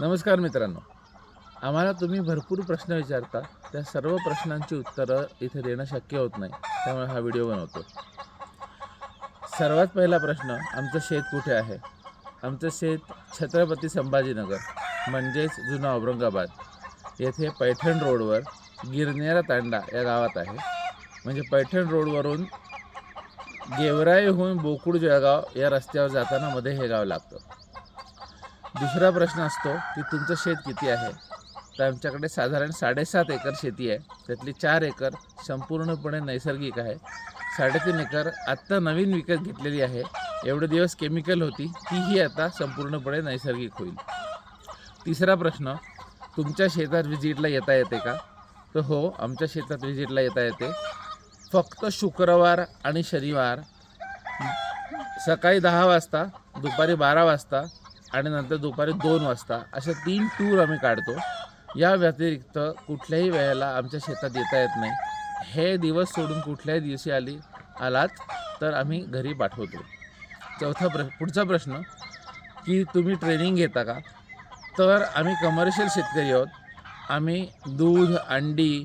नमस्कार मित्रांनो. आम्हाला तुम्ही भरपूर प्रश्न विचारता त्या सर्व प्रश्नांची उत्तरं इथे देणं शक्य होत नाही त्यामुळे हा व्हिडिओ बनवतो. सर्वात पहिला प्रश्न आमचं शेत कुठे आहे? आमचं शेत छत्रपती संभाजीनगर म्हणजेच जुना औरंगाबाद. येथे पैठण रोडवर गिरनेरा तांडा या गावात आहे. म्हणजे पैठण रोडवरून गेवराईहून बोकुड जळगाव या रस्त्यावर जाताना मध्ये हे गाव लागतं. दुसरा प्रश्न असतो की तुमचं शेत किती आहे? तर आमच्याकडे साधारण साडेसात एकर शेती आहे. त्यातली चार एकर संपूर्णपणे नैसर्गिक आहे. साडेतीन एकर आत्ता नवीन विकत घेतलेली आहे. एवढे दिवस केमिकल होती तीही आता संपूर्णपणे नैसर्गिक होईल. तिसरा प्रश्न तुमच्या शेतात व्हिजिटला येता येते का? तर हो आमच्या शेतात व्हिजिटला येता येते. फक्त शुक्रवार आणि शनिवार सकाळी दहा वाजता दुपारी बारा वाजता आणि नंतर दुपारी दोन वाजता अशा तीन टूर आम्ही काढतो. या व्यतिरिक्त कुठल्याही वेळेला आमच्या शेतात येता येत नाही. हे दिवस सोडून कुठल्याही दिवशी आली आलात तर आम्ही घरी पाठवतो. चौथा प्र पुढचा प्रश्न की तुम्ही ट्रेनिंग घेता का? तर आम्ही कमर्शियल शेतकरी आहोत. आम्ही दूध अंडी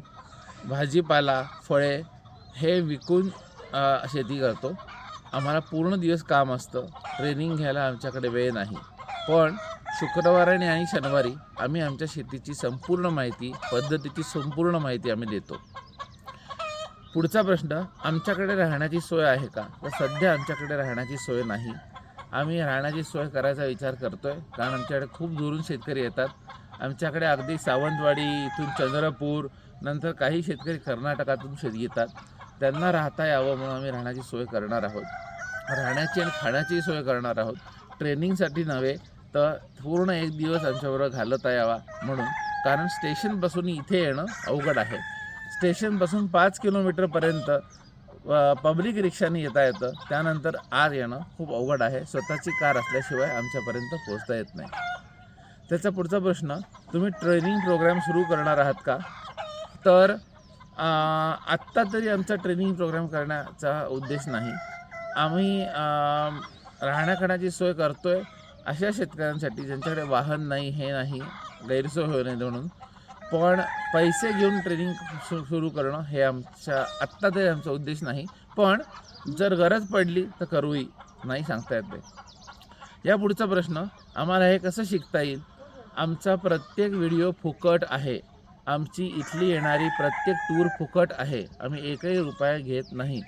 भाजीपाला फळे हे विकून शेती करतो. आम्हाला पूर्ण दिवस काम असतं. ट्रेनिंग घ्यायला आमच्याकडे वेळ नाही. पण शुक्रवारी आणि शनिवारी आम्ही आमच्या शेतीची संपूर्ण माहिती पद्धतीची संपूर्ण माहिती आम्ही देतो. पुढचा प्रश्न आमच्याकडे राहण्याची सोय आहे का? तर सध्या आमच्याकडे राहण्याची सोय नाही. आम्ही राहण्याची सोय करायचा विचार करतो आहे कारण आमच्याकडे खूप दुरून शेतकरी येतात. आमच्याकडे अगदी सावंतवाडी इथून चंद्रपूर नंतर काही शेतकरी कर्नाटकातून शेत येतात. त्यांना राहता यावं म्हणून आम्ही राहण्याची सोय करणार आहोत. राहण्याची आणि खाण्याची सोय करणार आहोत. ट्रेनिंगसाठी नव्हे तर पूर्ण एक दिवस आमच्याबरोबर घालता यावा म्हणून. कारण स्टेशनपासून इथे येणं अवघड आहे. स्टेशनपासून पाच किलोमीटरपर्यंत पब्लिक रिक्षाने येता येतं. त्यानंतर आत येणं खूप अवघड आहे. स्वतःची कार असल्याशिवाय आमच्यापर्यंत पोहोचता येत नाही. त्याचा पुढचा प्रश्न तुम्ही ट्रेनिंग प्रोग्राम सुरू करणार आहात का? तर आत्ता तरी आमचा ट्रेनिंग प्रोग्राम करण्याचा उद्देश नाही. आम्ही राहण्याखाण्याची सोय करतो आहे अशा शेतकऱ्यांसाठी ज्यांच्याकडे वाहन नाही हे नाही गैरसोय होऊ नये म्हणून. पण पैसे घेऊन ट्रेनिंग सु सुरू करणं हे आमच्या आत्ता तरी आमचा उद्देश नाही. पण जर गरज पडली तर करूही नाही सांगता येत नाही या पुढचा प्रश्न आम्हाला हे कसं शिकता येईल? आमचा प्रत्येक व्हिडिओ फुकट आहे. आमची इथली येणारी प्रत्येक टूर फुकट आहे. आम्ही एकही रुपया घेत नाही.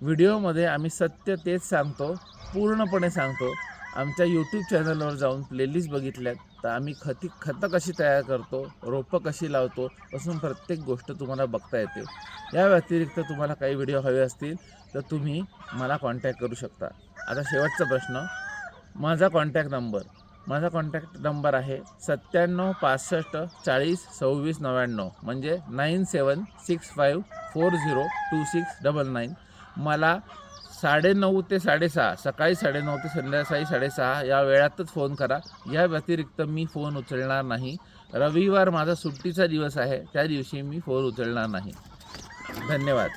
व्हिडिओमध्ये आम्ही सत्य तेच सांगतो पूर्णपणे सांगतो. आमच्या यूट्यूब चॅनलवर जाऊन प्लेलिस्ट बघितल्यात. तर आम्ही खती खतं कशी तयार करतो रोपं कशी लावतो असून प्रत्येक गोष्ट तुम्हाला बघता येते. या व्यतिरिक्त तुम्हाला काही व्हिडिओ हवे असतील तर तुम्ही मला कॉन्टॅक्ट करू शकता. आता शेवटचा प्रश्न. माझा कॉन्टॅक्ट नंबर माझा कॉन्टॅक्ट नंबर आहे सत्त्याण्णव पासष्ट चाळीस सव्वीस नव्याण्णव. म्हणजे nine seven six five four zero two six double nine. मला साडेनऊ ते साडेसहा सकाळी साडेनऊ ते संध्याकाळी साडेसहा या वेळातच फोन करा. या व्यतिरिक्त मी फोन उचलणार नाही. रविवार माझा सुट्टीचा दिवस आहे त्या दिवशी मी फोन उचलणार नाही. धन्यवाद.